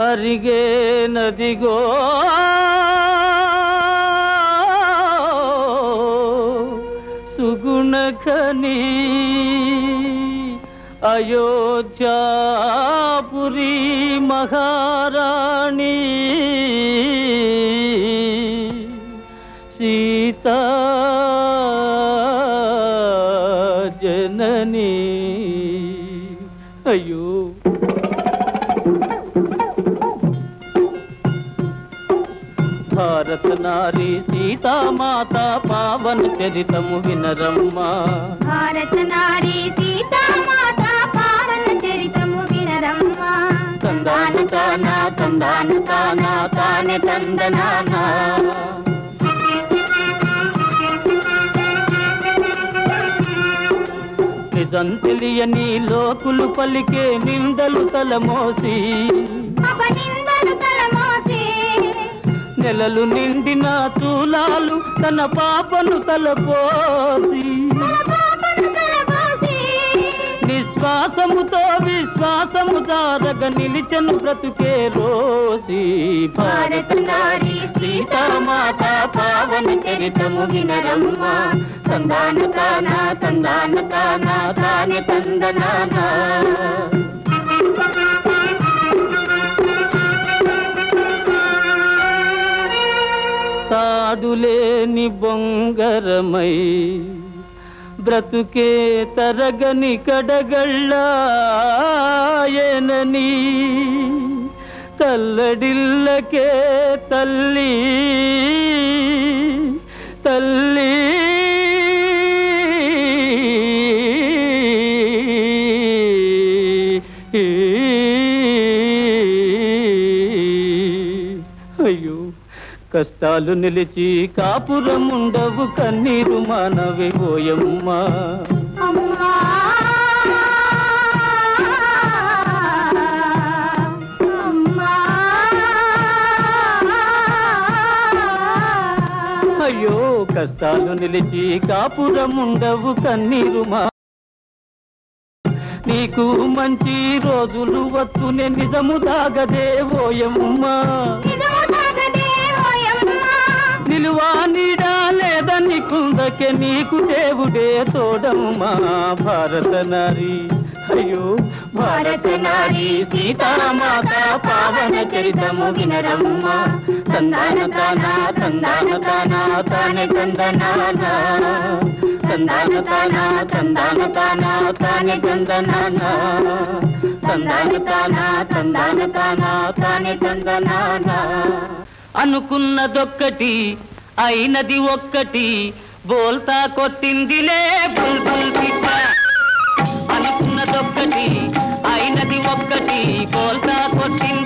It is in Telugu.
అరిగే నదిగో. సుగుణకని అయోధ్యాపురి మహారాణి. సీతా జననీ. అయ్యో. భారత నారి సీతామాత పావన చరితము వినరమ్మా. భారత నారీ సీతామాత పావన చరితము వినరమ్మ. తందాన తానా తందాన తానా తానే తందనానా. నిజం తెలియని లోకులు పలికే నిందలు తలమోసి. నెలలు నిండిన తూలాలు తన పాపను తలపోసి. తన నిశ్వాసముతో విశ్వాసము దారగ నిలిచను బ్రతుకే రోసి. భారత నారి సీతామాత పావన చరితము వినరమ్మ. తందాన తానా తందాన తానా తానే తందనానా. తాడులేని బొంగరమై బ్రతుకే తరగని కడగళ్ళాయనని తల్లడిల్లకే తల్లి తల్లి కష్టాలు నిలిచి కాపురం ఉండవు కన్నీరు మానవి ఓయమ్మా. అయ్యో కష్టాలు నిలిచి కాపురం ఉండవు కన్నీరు మా నీకు మంచి రోజులు వస్తునే నిజము దాగదే ఓయమ్మా. కుందకే నీకు దేవుడే తోడమ్మా భారత నారి. అయ్యో భారత నారి సీతామాత పావన చరితము వినరమ్మ. తందాన తానా తందాన తానా తానే తందనానా తందాన తానా తందాన తానా తానే తందనానా తందాన తానా తందాన తానా తానే తందనానా అనుకున్నదొక్కటి అయినది ఒక్కటి బోల్తా కొట్టిందిలే బుల్ బుల్ పిట్ట అనుకున్నదొక్కటి అయినది ఒక్కటి బోల్తా కొట్టింది.